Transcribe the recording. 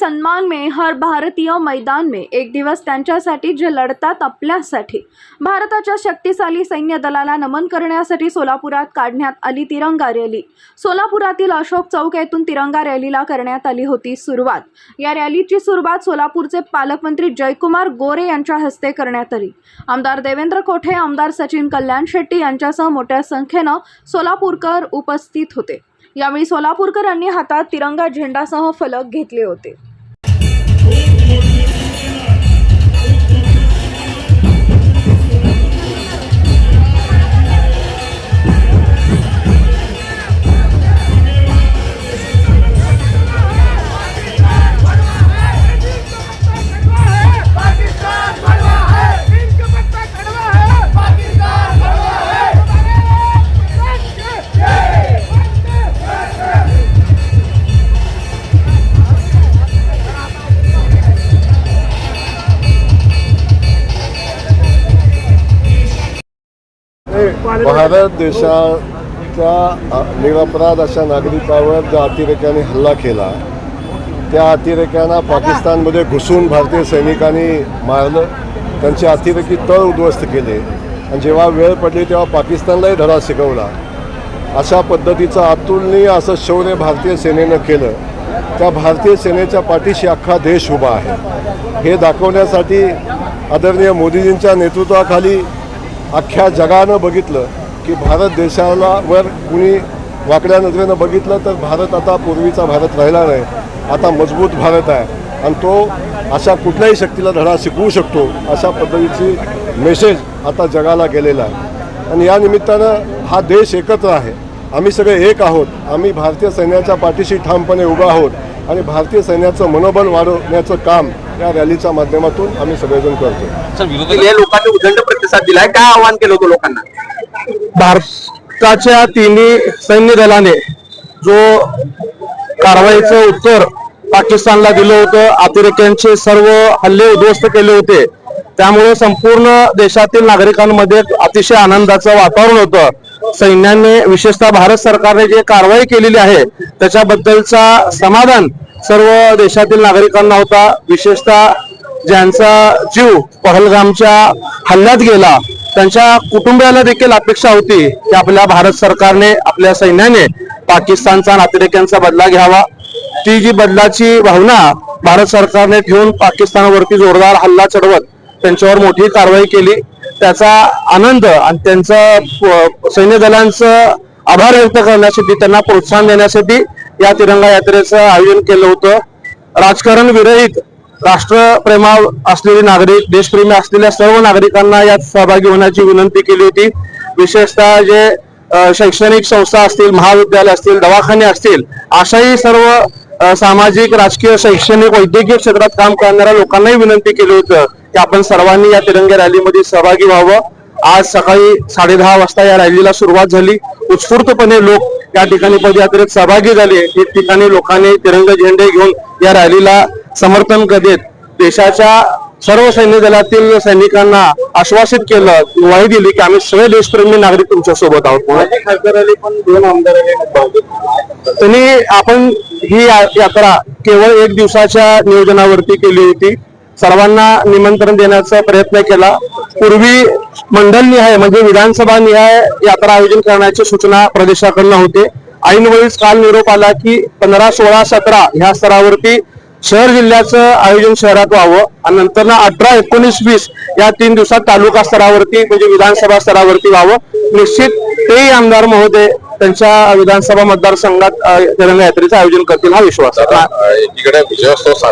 सन्मान में हर भारतीय मैदान में एक दिवस त्यांच्यासाठी जे लढतात आपल्यासाठी. भारताच्या शक्तिशाली सैन्य दलाला नमन करण्यासाठी सोलापुरात काढण्यात आली तिरंगा रॅली. सोलापुरातील अशोक चौक येथून तिरंगा रॅलीला करण्यात आली होती सुरुवात. या रॅलीची सुरुवात सोलापूरचे पालकमंत्री जयकुमार गोरे यांच्या हस्ते करण्यात आली. आमदार देवेंद्र कोठे आमदार सचिन कल्याण शेट्टी यांच्यासह मोठ्या संख्येनं सोलापूरकर उपस्थित होते. यावेळी सोलापूरकरांनी हातात तिरंगा झेंडासह फलक घेतले होते. भारत देशाच्या निरपराध अशा नागरिकावर ज्या अतिरेक्याने हल्ला केला त्या अतिरेक्यांना पाकिस्तानमध्ये घुसून भारतीय सैनिकांनी मारलं त्यांचे अतिरेकी तळ उद्ध्वस्त केले. आणि जेव्हा वेळ पडली तेव्हा पाकिस्तानलाही धडा शिकवला. अशा पद्धतीचं अतुलनीय असं शौर्य भारतीय सेनेनं केलं. त्या भारतीय सेनेच्या पाठीशी अख्खा देश उभा आहे. हे दाखवण्यासाठी आदरणीय मोदीजींच्या नेतृत्वाखाली अख्ख्या जगानं बघितलं की भारत देशाला वर कुणी वाकड्या नजरेनं बघितलं तर भारत आता पूर्वीचा भारत राहिला नाही. आता मजबूत भारत आहे. आणि तो अशा कुठल्याही शक्तीला धडा शिकवू शकतो अशा पद्धतीची मेसेज आता जगाला गेलेला आहे. आणि या निमित्तानं हा देश एकत्र आहे. आम्ही सगळे एक आहोत. आम्ही भारतीय सैन्याच्या पाठीशी ठामपणे उभा आहोत. आणि भारतीय सैन्याचं मनोबल वाढवण्याचं काम या रॅलीच्या माध्यमातून आम्ही सगळेजण करतो लोकांनी उदंड प्रतिसाद दिलाय. काय आव्हान केलं होतं लोकांना? भारताच्या तिन्ही सैन्य दलाने जो कारवाईचं उत्तर पाकिस्तानला दिलं होतं अतिरेक्यांचे सर्व हल्ले उद्ध्वस्त केले होते त्यामुळे संपूर्ण देशातील नागरिकांमध्ये अतिशय आनंदाचं वातावरण होतं. सैन्याने विशेषतः भारत सरकारने जे कारवाई केलेली आहे त्याच्याबद्दलचा समाधान सर्व देशातील नागरिकांना होता. विशेषतः ज्यांचा जीव पहलगामच्या हल्ल्यात गेला त्यांच्या कुटुंबियाला देखील अपेक्षा होती की आपल्या भारत सरकारने आपल्या सैन्याने पाकिस्तानचा नातेवाईकांचा बदला घ्यावा. ती जी बदलाची भावना भारत सरकारने ठेवून पाकिस्तानवरती जोरदार हल्ला चढवत त्यांच्यावर मोठी कारवाई केली त्याचा आनंद आणि त्यांचं प- सैन्य दलांचं आभार व्यक्त करण्यासाठी त्यांना प्रोत्साहन देण्यासाठी या तिरंगा यात्रेचं आयोजन केलं होतं. राजकारण विरहित राष्ट्रप्रेमा असलेले नागरिक देशप्रेमी असलेल्या सर्व नागरिकांना यात सहभागी होण्याची विनंती केली होती. विशेषतः जे शैक्षणिक संस्था असतील महाविद्यालय असतील दवाखाने असतील अशाही सर्व सामाजिक राजकीय शैक्षणिक वैद्यकीय क्षेत्रात काम करणाऱ्या लोकांनाही विनंती केली होतं की आपण सर्वांनी या तिरंगा रॅलीमध्ये सहभागी व्हावं. आज सकाळी साडे दहा वाजता या रॅलीला सुरुवात झाली. उत्स्फूर्तपणे लोक या ठिकाणी पदयात्रेत सहभागी झाले. ठिकठिकाणी लोकांनी तिरंगा झेंडे घेऊन या रॅलीला समर्थन देत देशाच्या सर्व सैन्य दलातील सैनिकांना आश्वासित केलं ग्वाही दिली की आम्ही सगळे देशप्रेमी नागरिक तुमच्यासोबत आहोत. म्हणून खासदार आले पण दोन आमदार आले त्यांनी आपण ही यात्रा केवळ एक दिवसाच्या नियोजनावरती केली होती. सर्वांना निमंत्रण देण्याचा प्रयत्न केला. पूर्वी मंडल निहाय म्हणजे विधानसभा निहाय यात्रा आयोजन करण्याची सूचना प्रदेशाकडनं होते. ऐनवेळीच काल निरोप आला की पंधरा सोळा सतरा ह्या स्तरावरती शहर जिल्ह्याचं आयोजन शहरात व्हावं आणि नंतर ना अठरा एकोणीस वीस या तीन दिवसात तालुका स्तरावरती म्हणजे विधानसभा स्तरावरती व्हावं. निश्चित तेही आमदार महोदय त्यांच्या विधानसभा मतदारसंघात तिरंगा यात्रेचं आयोजन करतील हा विश्वास आहे. इकडे